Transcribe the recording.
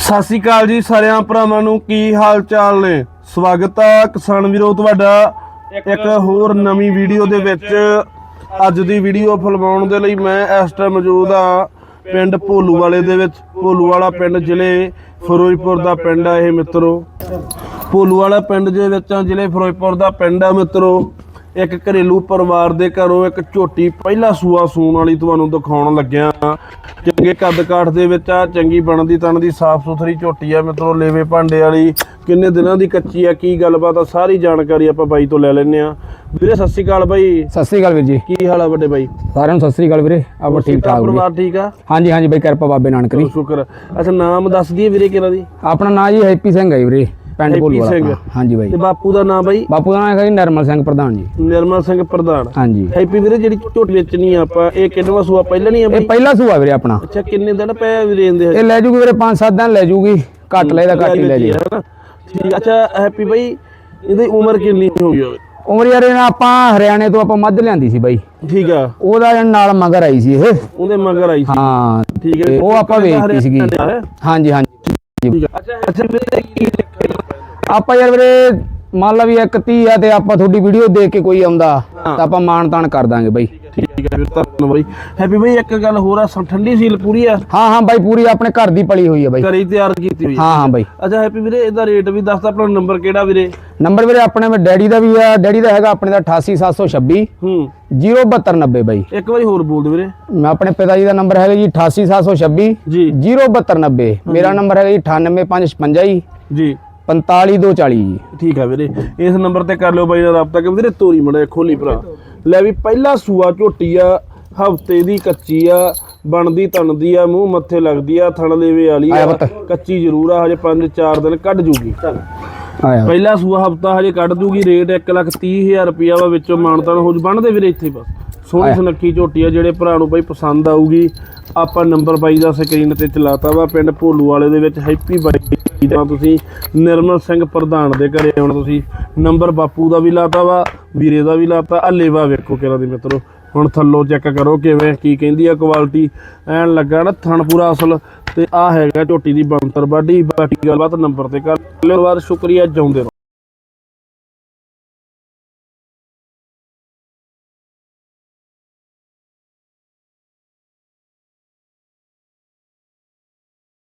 ਸਤਿ ਸ਼੍ਰੀ ਅਕਾਲ ਜੀ ਸਾਰਿਆਂ ਭਰਾਵਾਂ ਨੂੰ ਕੀ ਹਾਲ ਚਾਲ ਨੇ? ਸਵਾਗਤ ਹੈ ਕਿਸਾਨ ਵੀਰੋ ਤੁਹਾਡਾ ਇੱਕ ਹੋਰ ਨਵੀਂ ਵੀਡੀਓ ਦੇ ਵਿੱਚ। ਅੱਜ ਦੀ ਵੀਡੀਓ ਫਿਲਮਾਉਣ ਦੇ ਲਈ ਮੈਂ ਇਸ ਟਾਈਮ ਮੌਜੂਦ ਆ ਪਿੰਡ ਭੋਲੂ ਵਾਲੇ ਦੇ ਵਿੱਚ। ਭੋਲੂ ਵਾਲਾ ਪਿੰਡ ਜ਼ਿਲ੍ਹੇ ਫਿਰੋਜ਼ਪੁਰ ਦਾ ਪਿੰਡ ਆ ਇਹ ਮਿੱਤਰੋ। ਭੋਲੂ ਵਾਲਾ ਪਿੰਡ ਦੇ ਵਿੱਚ ਜ਼ਿਲ੍ਹੇ ਫਿਰੋਜ਼ਪੁਰ ਦਾ ਪਿੰਡ ਆ ਮਿੱਤਰੋ। ਇੱਕ ਘਰੇਲੂ ਪਰਿਵਾਰ ਦੇ ਘਰੋਂ ਇੱਕ ਝੋਟੀ ਪਹਿਲਾ ਸੂਆ ਸੂਣ ਵਾਲੀ ਤੁਹਾਨੂੰ ਦਿਖਾਉਣ ਲੱਗਿਆ। ਚੰਗੇ ਕੱਦ ਕਾਠ ਦੇ ਵਿੱਚ ਆ ਚੰਗੀ ਬਣਦੀ ਤਣ ਦੀ ਸਾਫ਼ ਸੁਥਰੀ ਝੋਟੀ ਆ ਮਿੱਤਰੋ ਲੇਵੇ ਭਾਂਡੇ ਵਾਲੀ। ਕਿੰਨੇ ਦਿਨਾਂ ਦੀ ਕੱਚੀ ਆ ਕੀ ਗੱਲਬਾਤ ਆ ਸਾਰੀ ਜਾਣਕਾਰੀ ਆਪਾਂ ਬਾਈ ਤੋਂ ਲੈ ਲੈਨੇ ਆ ਵੀਰੇ ਸਤਿ ਸ਼੍ਰੀ ਅਕਾਲ ਬਾਈ। ਸਤਿ ਸ੍ਰੀ ਅਕਾਲ ਵੀਰ ਜੀ। ਕੀ ਹਾਲ ਆ ਵੱਡੇ ਬਾਈ? ਸਾਰਿਆਂ ਨੂੰ ਸਤਿ ਸ੍ਰੀ ਅਕਾਲ ਵੀਰੇ ਆਪਾਂ ਠੀਕ ਠਾਕ ਵੀਰੇ ਪਰਿਵਾਰ ਠੀਕ ਆ? ਹਾਂਜੀ ਹਾਂਜੀ ਬਈ ਕਿਰਪਾ ਬਾਬੇ ਨਾਨਕ ਦੀ। ਸ਼ੁਕਰ। ਅੱਛਾ ਨਾਮ ਦੱਸ ਦਈਏ ਵੀਰੇ ਕਿਹਨਾਂ ਦੀ? ਆਪਣਾ ਨਾਂ ਜੀ ਹੈਪੀ ਸਿੰਘ ਹੈ ਵੀਰੇ। ਪਿੰਡ ਭੋਲੂ ਵਾਲਾ ਸਿੰਘ। ਆਪਣਾ। ਹਾਂਜੀ ਬਾਈ। ਤੇ ਬਾਪੂ ਦਾ ਨਾਮ ਬਾਈ? ਬਾਪੂ ਦਾ ਨਾਮ ਹੈਗਾ ਜੀ ਨਰਮਲ ਸਿੰਘ ਪ੍ਰਧਾਨ ਜੀ। ਨਿਰਮਲ ਸਿੰਘ ਪ੍ਰਧਾਨ। ਹਾਂਜੀ। ਹੈਪੀ ਵੀਰੇ ਜਿਹੜੀ ਝੋਟੀ ਵੇਚਣੀ ਆ ਆਪਾਂ ਇਹ ਕਿੰਨਵਾਂ ਸੂਆ? ਪਹਿਲਾਂ ਨਹੀਂ ਆ ਇਹ ਬਾਈ? ਪਹਿਲਾ ਸੂਆ ਵੀਰੇ ਆਪਣਾ। ਅੱਛਾ ਕਿੰਨੇ ਦਿਨ ਪਏ ਵੀਰੇ ਇਹਦੇ? ਇਹ ਲੈ ਜੂਗੀ ਵੀਰੇ 5-7 ਦਿਨ ਲੈ ਜੂਗੀ। ਘੱਟ ਲੈ ਦਾ ਘੱਟ ਹੀ ਲੈ ਜੀ ਹਨਾ? ਠੀਕ ਅੱਛਾ ਹੈਪੀ ਬਾਈ ਇਹਦੀ ਉਮਰ ਕਿੰਨੀ ਹੋ ਗਈ ਹੋਵੇ? ਉਮਰ ਯਾਰ ਇਹਨਾਂ ਆਪਾਂ ਹਰਿਆਣੇ ਤੋਂ ਆਪਾਂ ਮੱਝ ਲਿਆਂਦੀ ਸੀ ਬਾਈ। ਠੀਕ ਆ। ਉਹਦਾ ਜਣ ਨਾਲ ਮਗਰ ਆਈ ਸੀ ਇਹ। ਉਹਦੇ ਮਗਰ ਆਈ ਸੀ। ਹਾਂ। ਠੀਕ ਹੈ। ਉਹ ਆਪਾਂ ਵੇਚਤੀ ਸੀਗੀ। ਹੈ ਹਾਂਜੀ ਹਾਂਜੀ। ਅੱਛਾ ਅੱਛਾ ਵੀਰੇ ਕੀ ਆਪਾਂ ਯਾਰ ਵੀਰੇ ਮੰਨ ਲਾ ਵੀ ਇੱਕ 30 ਆ ਤੇ ਆਪਾਂ ਤੁਹਾਡੀ ਵੀਡੀਓ ਦੇਖ ਕੇ ਕੋਈ ਆਉਂਦਾ ਤਾਂ ਆਪਾਂ ਮਾਣ ਤਾਣ ਕਰ ਦਾਂਗੇ ਬਾਈ। ਠੀਕ ਹੈ ਵੀਰ ਧੰਨਵਾਦ ਬਾਈ। ਹੈਪੀ ਬਾਈ ਇੱਕ ਗੱਲ ਹੋਰ ਆ ਸ- ਠੰਡੀ ਸੀਲ ਪੂਰੀ ਆ? ਹਾਂ ਹਾਂ ਬਾਈ ਪੂਰੀ ਆਪਣੇ ਘਰ ਦੀ ਪਲੀ ਹੋਈ ਹੈ ਬਾਈ। ਘਰੇ ਤਿਆਰ ਕੀਤੀ ਹੋਈ ਆ। ਹਾਂ ਹਾਂ ਬਾਈ। ਅੱਛਾ ਹੈਪੀ ਵੀਰੇ ਇਹਦਾ ਰੇਟ ਵੀ ਦੱਸ ਆਪਣਾ ਨੰਬਰ ਕਿਹੜਾ ਵੀਰੇ? ਨੰਬਰ ਵੀਰੇ ਆਪਣੇ ਵਿੱਚ ਡੈਡੀ ਦਾ ਵੀ ਆ ਡੈਡੀ ਦਾ ਹੈਗਾ ਆਪਣੇ ਦਾ 88726 ਹੂੰ। 07290 ਬਾਈ। ਇੱਕ ਵਾਰੀ ਹੋਰ ਬੋਲ ਦੇ ਵੀਰੇ। ਮੈਂ ਆਪਣੇ ਪਿਤਾ ਜੀ ਦਾ ਨੰਬਰ ਹੈਗਾ ਜੀ 88726 ਜੀ। 07290 ਮੇਰਾ ਨੰਬਰ ਹੈਗਾ ਜੀ 98555 ਜੀ। ਜੀ। 45240 ਜੀ। ਠੀਕ ਆ ਵੀਰੇ ਇਸ ਨੰਬਰ ਤੇ ਕਰ ਲਿਓ ਬਾਈ ਨਾਲ ਰਾਬਤਾ ਕਿ ਵੀਰੇ ਤੋਰੀ ਮੜਾ ਖੋਲੀ ਭਰਾ। ਲੈ ਵੀ ਪਹਿਲਾ ਸੂਆ ਝੋਟੀ ਆ ਹਫ਼ਤੇ ਦੀ ਕੱਚੀ ਆ ਬਣਦੀ ਤਣਦੀ ਆ ਮੂੰਹ ਮੱਥੇ ਲੱਗਦੀ ਆ ਥਣ ਦੇਵੇ ਵਾਲੀ ਆ। ਕੱਚੀ ਜ਼ਰੂਰ ਆ ਹਜੇ 5-4 ਦਿਨ ਕੱਢ ਜੂਗੀ। ਆਇਆ। ਪਹਿਲਾ ਸੂਆ ਹਫਤਾ ਹਜੇ ਕੱਢ ਦੂਗੀ ਰੇਟ 130000 ਰੁਪਿਆ ਵਾ ਵਿੱਚੋਂ ਮਾਨਤਾਨ ਹੋ ਜੂ। ਬਣਦੇ ਵੀਰੇ ਇੱਥੇ ਬਸ। ਸੋਹਣੀ। ਸੁਨੱਖੀ ਝੋਟੀ ਆ ਜਿਹੜੇ ਭਰਾ ਨੂੰ ਬਾਈ ਪਸੰਦ ਆਊਗੀ ਆਪਾਂ ਨੰਬਰ ਬਾਈ ਦਾ ਸਕਰੀਨ ਤੇ ਚਲਾਤਾ ਵਾ ਪਿੰਡ ਭੋਲੂ ਵਾਲੇ ਦੇ ਵਿੱਚ ਹੈਪੀ ਬਾਈ ਦਾ ਤੁਸੀਂ ਨਿਰਮਲ ਸਿੰਘ ਪ੍ਰਧਾਨ ਦੇ ਘਰੇ ਆਉਣਾ ਤੁਸੀਂ। ਨੰਬਰ ਬਾਪੂ ਦਾ ਵੀ ਲਾਤਾ ਵਾ ਵੀਰੇ ਦਾ ਵੀ ਲਾਤਾ ਆ ਲੇਵਾ ਵੇਖੋ ਕਿਹੜਾ ਦੀ ਮਿੱਤਰੋ। ਹੁਣ ਥੱਲੋਂ ਚੈੱਕ ਕਰੋ ਕਿਵੇਂ, ਕੀ ਕਹਿੰਦੀ ਆ ਕੁਆਲਿਟੀ ਐਨ ਲੱਗਾ ਨਾ ਥਣ ਪੂਰਾ ਅਸਲ, ਤੇ ਆ ਹੈਗਾ ਝੋਟੀ ਦੀ ਬੰਤਰ ਬਾਡੀ ਬਾਕੀ ਗੱਲਬਾਤ ਨੰਬਰ ਤੇ ਕਰ। ਲਿਓ ਬਾਅਦ ਸ਼ੁਕਰੀਆ, ਜਾਉਂਦੇ ਰਹੋ।